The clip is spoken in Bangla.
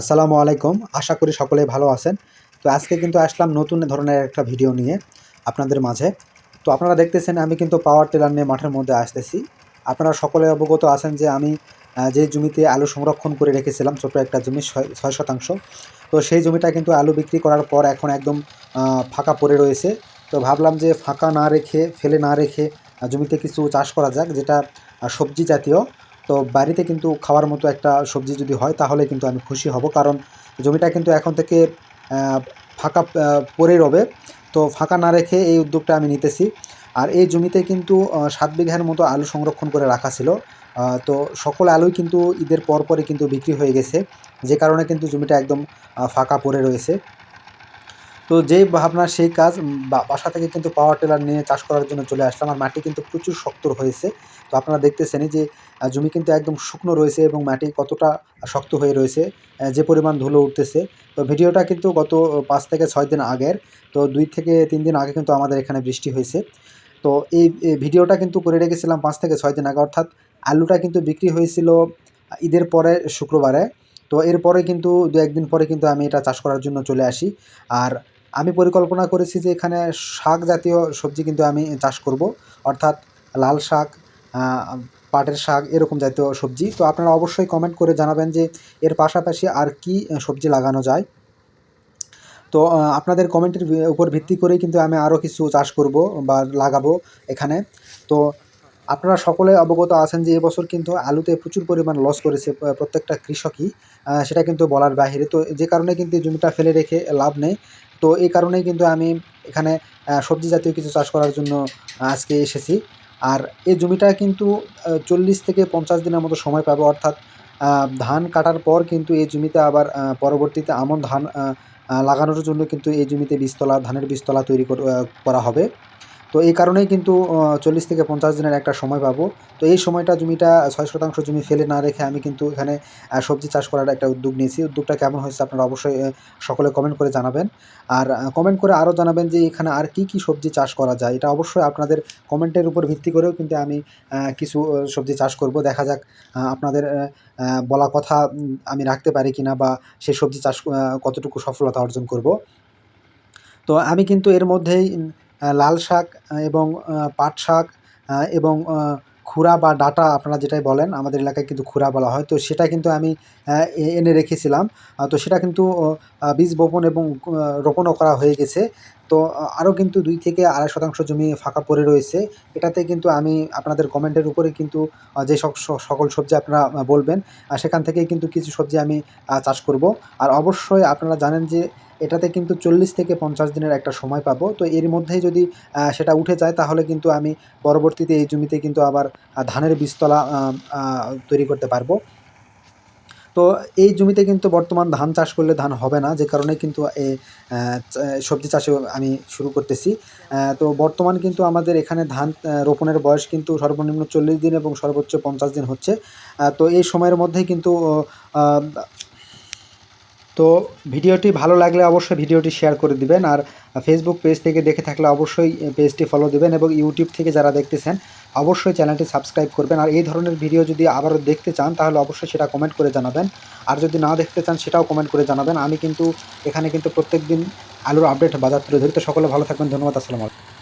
আসসালামু আলাইকুম। আশা করি সকলেই ভালো আছেন। তো আজকে কিন্তু আসলাম নতুন ধরনের একটা ভিডিও নিয়ে আপনাদের মাঝে। তো আপনারা দেখতেছেন আমি কিন্তু পাওয়ার টিলার নিয়ে মাঠের মধ্যে আসতেছি। আপনারা সকলে অবগত আছেন যে আমি যে জমিতে আলু সংরক্ষণ করে রেখেছিলাম ছোট একটা জমি ছয় শতাংশ। তো সেই জমিটা কিন্তু আলু বিক্রি করার পর এখন একদম ফাঁকা পড়ে রয়েছে। তো ভাবলাম যে ফাঁকা না রেখে, ফেলে না রেখে জমিতে কিছু চাষ করা যাক, যেটা সবজি জাতীয়। তো বাড়িতে কিন্তু খাওয়ার মতো একটা সবজি যদি হয়, তাহলে কিন্তু আমি খুশি হব। কারণ জমিটা কিন্তু এখন থেকে ফাঁকা পড়ে রবে। তো ফাঁকা না রেখে এই উদ্যোগটা আমি নিতেছি। আর এই জমিতে কিন্তু সাত বিঘার মতো আলু সংরক্ষণ করে রাখা ছিল। তো সকল আলুই কিন্তু ঈদের পর পরই কিন্তু বিক্রি হয়ে গেছে। যে কারণে কিন্তু জমিটা একদম ফাঁকা পড়ে রয়েছে। তো যেই ভাবনা, সেই কাজ বাসা থেকে কিন্তু পাওয়ার টিলার নিয়ে চাষ করার জন্য চলে আসলাম। আর মাটি কিন্তু প্রচুর শক্ত হয়েছে তো আপনারা দেখতেছেনই যে জমি কিন্তু একদম শুকনো রয়েছে এবং মাটি কতটা শক্ত হয়ে রয়েছে যে পরিমাণ ধুলো উঠতেছে। তো ভিডিওটা কিন্তু গত পাঁচ থেকে ছয় দিন আগের। তো দুই থেকে তিন দিন আগে কিন্তু আমাদের এখানে বৃষ্টি হয়েছে। তো এই ভিডিওটা কিন্তু করে রেখেছিলাম পাঁচ থেকে ছয় দিন আগে। অর্থাৎ আলুটা কিন্তু বিক্রি হয়েছিল ঈদের পরে, শুক্রবারে। তো এরপরে কিন্তু দু একদিন পরে কিন্তু আমি এটা চাষ করার জন্য চলে আসি। আর আমি পরিকল্পনা করেছি যে এখানে শাক জাতীয় সবজি কিন্তু আমি চাষ করব। অর্থাৎ লাল শাক পাটের শাক এরকম জাতীয় সবজি। তো আপনারা অবশ্যই কমেন্ট করে জানাবেন যে এর পাশাপাশি আর কি সবজি লাগানো যায়। তো আপনাদের কমেন্টের উপর ভিত্তি করেই কিন্তু আমি আরও কিছু চাষ করব বা লাগাবো এখানে। তো, আপনারা সকলে অবগত আছেন যে এবছর কিন্তু আলুতে প্রচুর পরিমাণ লস করেছে প্রত্যেকটা কৃষকই। সেটা কিন্তু বলার বাইরে তো, যে কারণে কিন্তু জমিটা ফেলে রেখে লাভ নেই। তো এই কারণেই কিন্তু আমি এখানে সবজি জাতীয় কিছু চাষ করার জন্য আজকে এসেছি। আর এই জমিটা কিন্তু চল্লিশ থেকে পঞ্চাশ দিনের মতো সময় পাবে। অর্থাৎ ধান কাটার পর কিন্তু এই জমিতে আবার পরবর্তীতে আমন ধান লাগানোর জন্য কিন্তু এই জমিতে বীজতলা, ধানের বীজতলা তৈরি করা হবে। তো এই কারণেই কিন্তু চল্লিশ থেকে পঞ্চাশ দিনের একটা সময় পাবো। তো এই সময়টা জমিটা, ছয় শতাংশ জমি ফেলে না রেখে আমি কিন্তু এখানে সবজি চাষ করার একটা উদ্যোগ নিয়েছি। উদ্যোগটা কেমন হয়েছে আপনারা অবশ্যই সকলে কমেন্ট করে জানাবেন। আর কমেন্ট করে আরও জানাবেন যে এখানে আর কি কি সবজি চাষ করা যায়। এটা অবশ্যই আপনাদের কমেন্টের উপর ভিত্তি করেও কিন্তু আমি কিছু সবজি চাষ করব। দেখা যাক আপনাদের বলা কথা আমি রাখতে পারি কিনা বা সেই সবজি চাষ কতটুকু সফলতা অর্জন করব। তো আমি কিন্তু এর মধ্যেই লাল শাক এবং পাট শাক এবং খুরা বা ডাটা আপনারা যেটাই বলেন, আমাদের এলাকায় কিন্তু খুরা বলা হয়। তো সেটা কিন্তু আমি এনে রেখেছিলাম। তো সেটা কিন্তু বীজ বপন এবং রোপণও করা হয়ে গেছে। তো আরও কিন্তু দুই থেকে আড়াই শতাংশ জমি ফাঁকা পড়ে রয়েছে। এটাতে কিন্তু আমি আপনাদের কমেন্টের উপরে কিন্তু যে সকল সবজি আপনারা বলবেন সেখান থেকেই কিন্তু কিছু সবজি আমি চাষ করব। আর অবশ্যই আপনারা জানেন যে, এটাতে কিন্তু চল্লিশ থেকে পঞ্চাশ দিনের একটা সময় পাবো। তো এর মধ্যেই যদি সেটা উঠে যায়, তাহলে কিন্তু আমি পরবর্তীতে এই জমিতে কিন্তু আবার ধানের বীজতলা তৈরি করতে পারব। তো এই জমিতে কিন্তু বর্তমান ধান চাষ করলে ধান হবে না, যে কারণে কিন্তু এই সবজি চাষে আমি শুরু করতেছি। তো বর্তমান কিন্তু আমাদের এখানে ধান রোপণের বয়স কিন্তু সর্বনিম্ন চল্লিশ দিন এবং সর্বোচ্চ পঞ্চাশ দিন হচ্ছে। তো এই সময়ের মধ্যেই কিন্তু তো ভিডিওটি ভালো লাগলে অবশ্যই ভিডিওটি শেয়ার করে দিবেন আর ফেসবুক পেজ থেকে দেখে থাকলে অবশ্যই পেজটি ফলো দিবেন এবং ইউটিউব থেকে যারা দেখতেছেন, অবশ্যই চ্যানেলটি সাবস্ক্রাইব করবেন। আর এই ধরনের ভিডিও যদি আবারও দেখতে চান, তাহলে অবশ্যই সেটা কমেন্ট করে জানাবেন। আর যদি না দেখতে চান, সেটাও কমেন্ট করে জানাবেন। আমি কিন্তু এখানে কিন্তু প্রত্যেক দিন আলুর আপডেট বাজার তুলে ধরি। তো সকলে ভালো থাকবেন। ধন্যবাদ। আসসালামু আলাইকুম।